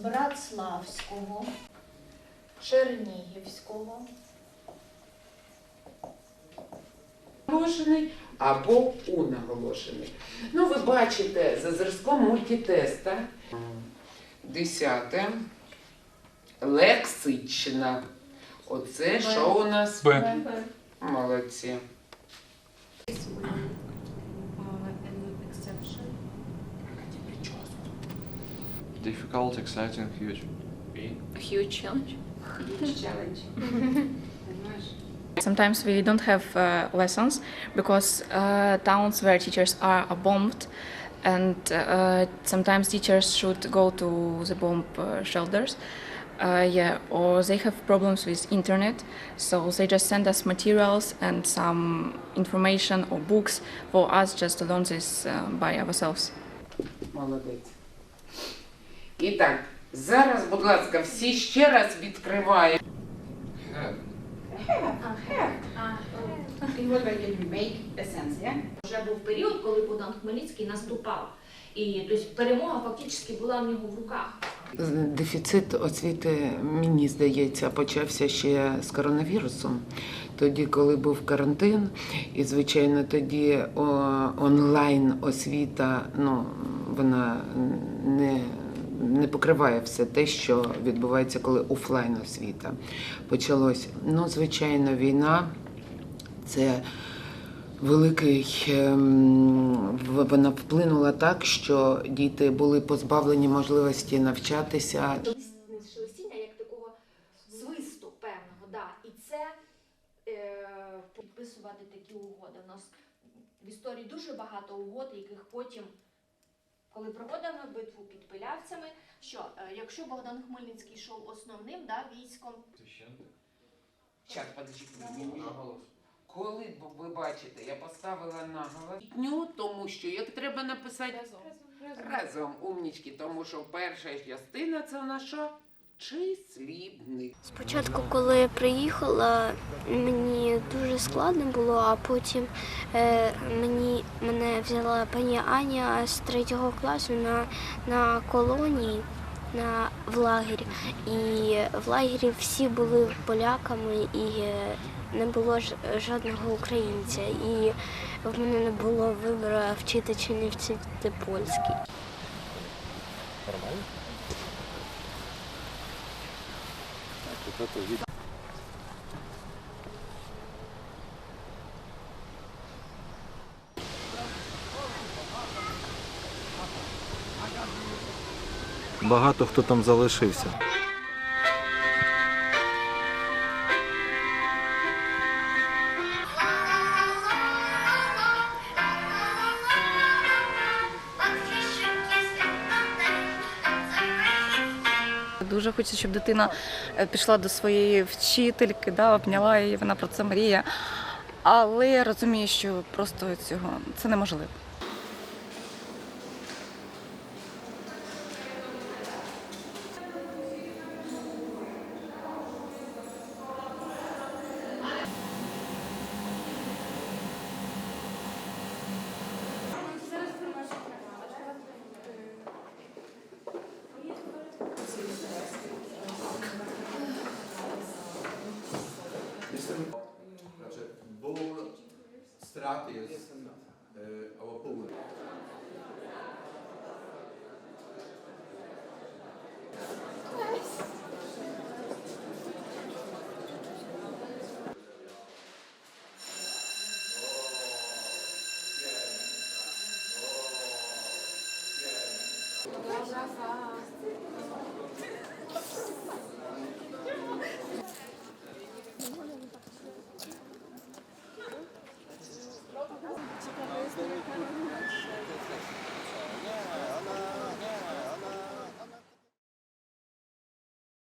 Братславського, Чернігівського, наголошений або у наголошений. Ну, ви бачите за зразком мультитеста. Десяте. Лексична. Оце що у нас? Б. Молодці. Difficult, exciting, huge. Huge challenge. Sometimes we don't have uh, lessons because uh, towns where teachers are, are bombed, and uh, sometimes teachers should go to the bomb uh, shelters. Uh, yeah, or they have problems with internet, so they just send us materials and some information or books for us just to learn this uh, by ourselves. Молодець. І так, зараз, будь ласка, всі ще раз відкриваємо. Вже був період, коли Богдан Хмельницький наступав. І тобто, перемога фактично була в нього в руках. Дефіцит освіти, мені здається, почався ще з коронавірусом. Тоді, коли був карантин, і звичайно, тоді онлайн освіта, ну вона не, не покриває все те, що відбувається, коли офлайн освіта почалось. Ну, звичайно, війна це великий ем, вона вплинула так, що діти були позбавлені можливості навчатися. Шелестіння як такого свисту певного, да. І це е, підписувати такі угоди. У нас в історії дуже багато угод, яких потім, коли проводимо битву під пилявцями, що е, якщо Богдан Хмельницький йшов основним да, військом, Щас, подождіть, Коли б ви бачите, я поставила наголос. Дню, тому що як треба написати разом, умнічки, тому що перша частина це у нас що? Числівник. Спочатку, коли я приїхала, мені дуже складно було, а потім е, мені мене взяла пані Аня з третього класу на, на колонії на в лагері. І в лагері всі були поляками і е, не було жодного українця. І в мене не було вибору вчити чи не вчити польський. Багато хто там залишився. Дуже хочу, щоб дитина е, пішла до своєї вчительки, да, обняла її, вона про це мріє. Але я розумію, що просто цього це неможливо. Jestem, znaczy ból straty jest e, pół. Dobra,